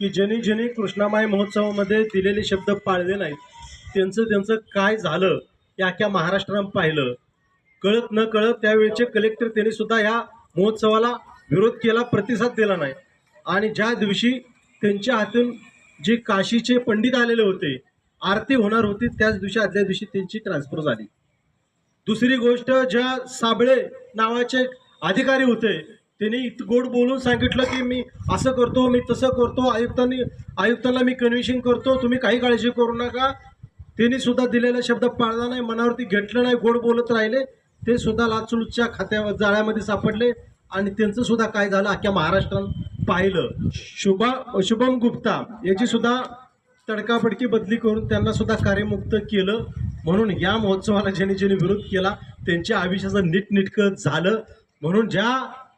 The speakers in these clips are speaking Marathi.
की ज्यांनी ज्यांनी कृष्णामाई महोत्सवामध्ये दिलेले शब्द पाळले नाहीत त्यांचं त्यांचं काय झालं हे अख्ख्या महाराष्ट्रानं पाहिलं. कळत न कळत त्यावेळेचे कलेक्टर त्यांनी सुद्धा ह्या महोत्सवाला विरोध केला प्रतिसाद दिला नाही. आणि ज्या दिवशी त्यांच्या हातून जे काशीचे पंडित आलेले होते आरती होणार होती त्याच दिवशी आदल्या दिवशी त्यांची ट्रान्सफर झाली. दुसरी गोष्ट ज्या साबळे नावाचे अधिकारी होते त्यांनी इथं गोड बोलून सांगितलं की मी असं करतो मी तसं करतो आयुक्तांनी आयुक्तांना मी कन्व्हिशन करतो तुम्ही काही काळजी करू नका. त्यांनी सुद्धा दिलेला शब्द पाळला नाही मनावरती घेतलं नाही गोड बोलत राहिले. ते सुद्धा लाचलुचच्या खात्या जाळ्यामध्ये सापडले. आणि त्यांचं सुद्धा काय झालं अख्ख्या महाराष्ट्रात पाहिलं. शुभा शुभम गुप्ता याची सुद्धा तडकाफडकी बदली करून त्यांना सुद्धा कार्यमुक्त केलं. म्हणून या महोत्सवाला ज्यांनी ज्यांनी विरोध केला त्यांच्या आयुष्याचं नीटनिटकं झालं. म्हणून ज्या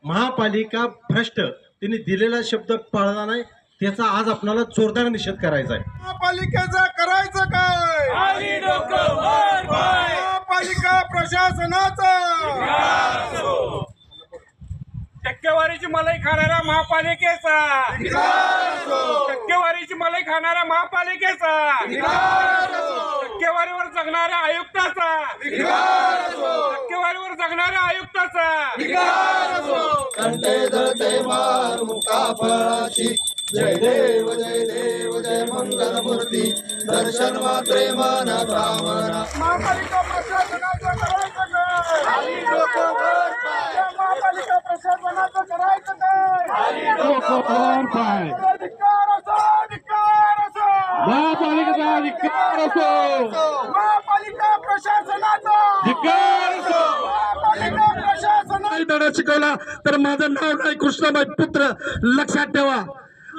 महापालिका भ्रष्ट. त्यांनी दिलेला शब्द पाळला नाही. त्याचा आज आपल्याला जोरदार निषेध करायचा आहे. महापालिकेचं करायचं काय? महापालिका प्रशासनाचं. टक्केवारीची मलाई खाणारा महापालिकेचा. टक्केवारीची मलाई खाणारा महापालिकेचा. टक्केवारीवर जगणाऱ्या आयुक्ताचा. टक्केवारीवर जगणाऱ्या आयुक्ताचा. जय देव जय देव जय मंगल मूर्ती दर्शन मात्रे माना कामना महापालिका प्रशासनाचं करायचं काय महापालिका प्रशासनाचं करायचं काय अधिकार असो अधिकार असो. महापालिकेचा अधिकार असो. महापालिका प्रशासनाचा. अधिकार असो. महापालिका प्रशासनाचा. नाही धडा शिकवला तर माझं नाव नाही कृष्णाबाई पुत्र. लक्षात ठेवा.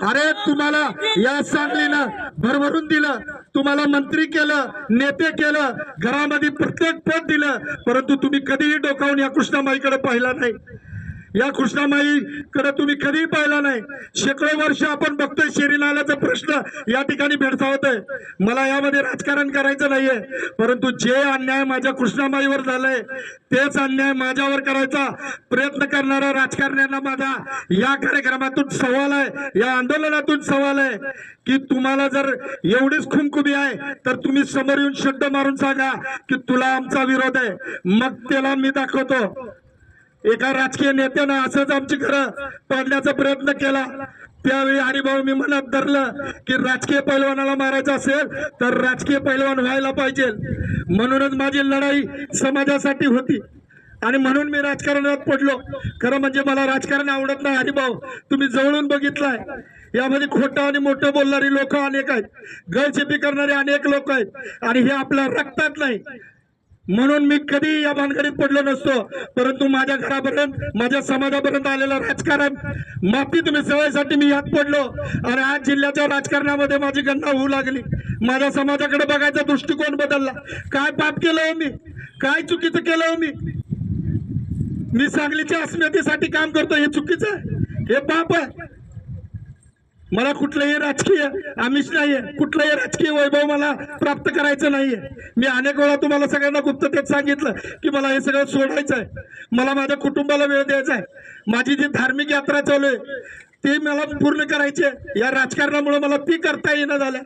अरे तुम्हाला या सांगलीनं भरभरून दिलं. तुम्हाला मंत्री केलं नेते केलं घरामध्ये प्रत्येक पद दिलं परंतु तुम्ही कधीही डोकावून या कृष्णामाईकडे पाहिला नाही. या कृष्णामाईकडे तुम्ही कधीही पाहिला नाही. शेकडो वर्ष आपण बघतोय शेरी नाल्याचा प्रश्न या ठिकाणी भेडसावत आहे. मला यामध्ये राजकारण करायचं नाहीये. परंतु जे अन्याय माझ्या कृष्णामाईवर झालंय तेच अन्याय माझ्यावर करायचा प्रयत्न करणाऱ्या राजकारण्यांना माझा या कार्यक्रमातून सवाल आहे या आंदोलनातून सवाल आहे की तुम्हाला जर एवढीच खुमखुबी आहे तर तुम्ही समोर येऊन शब्द मारून सांगा की तुला आमचा विरोध आहे. मग त्याला मी दाखवतो. एका राजकीय नेत्यानं असंच आमची घरं पाडण्याचा प्रयत्न केला. त्यावेळी हरिभाऊ मी मनात धरलं की राजकीय पैलवानाला मारायचं असेल तर राजकीय पैलवान व्हायला पाहिजे. म्हणूनच माझी लढाई समाजासाठी होती. आणि म्हणून मी राजकारणात पडलो. खरं म्हणजे मला राजकारण आवडत नाही हरिभाऊ तुम्ही जवळून बघितलाय. यामध्ये खोटं आणि मोठं बोलणारी लोक अनेक आहेत. गळचेपी करणारे अनेक लोक आहेत. आणि हे आपल्या रक्तात नाही. म्हणून मी कधी या भानगडीत पडलो नसतो. परंतु माझ्या घरापर्यंत माझ्या समाजापर्यंत आलेलं राजकारण माफी सवयीसाठी मी यात पडलो. आणि आज जिल्ह्याच्या राजकारणामध्ये माझी गणना होऊ लागली. माझ्या समाजाकडे बघायचा दृष्टिकोन बदलला. काय पाप केलं हो मी? काय चुकीचं केलं हो मी? मी सांगलीच्या अस्मितेसाठी काम करतो हे चुकीचं आहे. हे पाप आहे. मला कुठलंही राजकीय आमिष नाहीये. कुठलंही राजकीय वैभव मला प्राप्त करायचं नाहीये. मी अनेक वेळा तुम्हाला सगळ्यांना गुप्ततेत सांगितलं की मला हे सगळं सोडायचं आहे मला माझ्या कुटुंबाला वेळ द्यायचा आहे माझी जी धार्मिक यात्रा चालू आहे ती मला पूर्ण करायची आहे. या राजकारणामुळे मला ती करता येणं झालं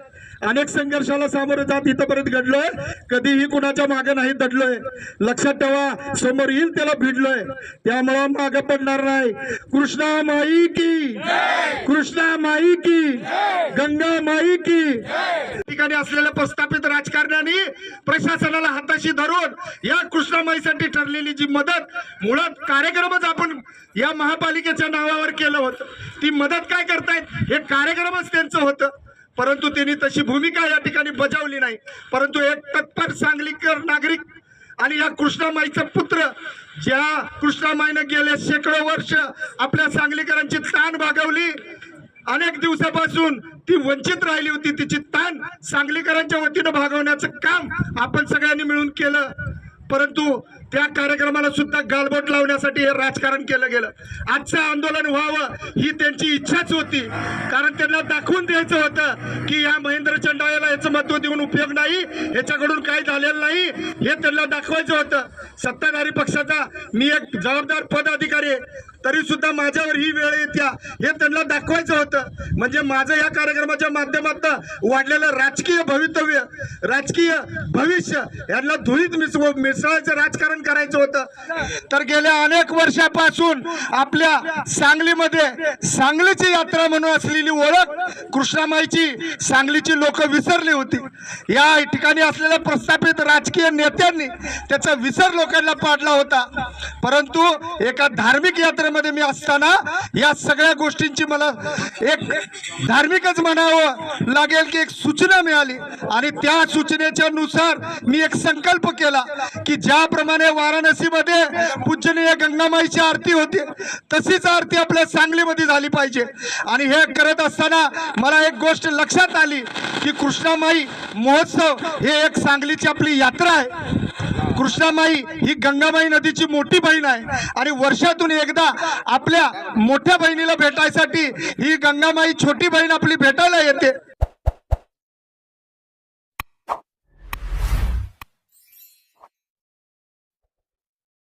अनेक संघर्षाला सामोरं जात इथंपर्यंत घडलोय. कधीही कुणाच्या मागे नाही दडलोय लक्षात ठेवा समोर येईल त्याला भिडलोय. त्यामुळं मागे पडणार नाही. कृष्णा माई की कृष्णा माई की गंगा माई की. ठिकाणी असलेल्या प्रस्थापित राजकारण्यांनी प्रशासनाला हाताशी धरून या कृष्णामाईसाठी ठरलेली जी मदत मुळात कार्यक्रमच आपण या महापालिकेच्या नावावर केलं होतं. ती मदत काय करतायत? हे कार्यक्रमच त्यांचं होतं. परंतु त्यांनी तशी भूमिका या ठिकाणी बजावली नाही. परंतु एक तत्पर सांगलीकर नागरिक आणि या कृष्णामाईचा पुत्र ज्या कृष्णामाईनं गेले शेकडो वर्ष आपल्या सांगलीकरांची ताण भागवली अनेक दिवसापासून ती वंचित राहिली होती तिची ताण सांगलीकरांच्या वतीनं भागवण्याचं काम आपण सगळ्यांनी मिळून केलं. परंतु त्या कार्यक्रमाला सुद्धा गालबोट लावण्यासाठी हे राजकारण केलं गेलं. आजचं आंदोलन व्हावं ही त्यांची इच्छाच होती. कारण त्यांना दाखवून द्यायचं होतं की या महेंद्र चंडाळ्याला याचं महत्त्व देऊन उपयोग नाही याच्याकडून काही झालेलं नाही हे त्यांना दाखवायचं होतं. सत्ताधारी पक्षाचा मी एक जबाबदार पदाधिकारी आहे तरी सुद्धा माझ्यावर ही वेळ येत्या हे त्यांना दाखवायचं होतं. म्हणजे माझं या कार्यक्रमाच्या माध्यमातून वाढलेलं राजकीय भवितव्य राजकीय भविष्य यांना धुळीत मिसळ मिसळायचं राजकारण करायचं होतं. तर गेल्या अनेक वर्षापासून आपल्या सांगलीमध्ये सांगलीची यात्रा म्हणून असलेली ओळख कृष्णामाईची सांगलीची लोक विसरली होती. या ठिकाणी असलेल्या प्रस्थापित राजकीय नेत्यांनी त्याचा विसर लोकांना पाडला होता. परंतु एका धार्मिक यात्रेमध्ये मी असताना या सगळ्या गोष्टींची मला एक धार्मिकच म्हणावं लागेल की एक सूचना मिळाली. आणि त्या सूचनेच्या नुसार मी एक संकल्प केला की ज्याप्रमाणे वाराणसीमध्ये पूजनीय गंगामाईची आरती होती. तशीच आरती आपल्या सांगलीमध्ये झाली पाहिजे. आणि हे करत असताना मला एक गोष्ट लक्षात आली की कृष्णामाई महोत्सव हे एक सांगलीची आपली यात्रा आहे. कृष्णामाई ही गंगामाई नदीची मोठी बहीण आहे. आणि वर्षातून एकदा आपल्या मोठ्या बहिणीला भेटायसाठी ही गंगामाई छोटी बहीण आपली भेटायला येते.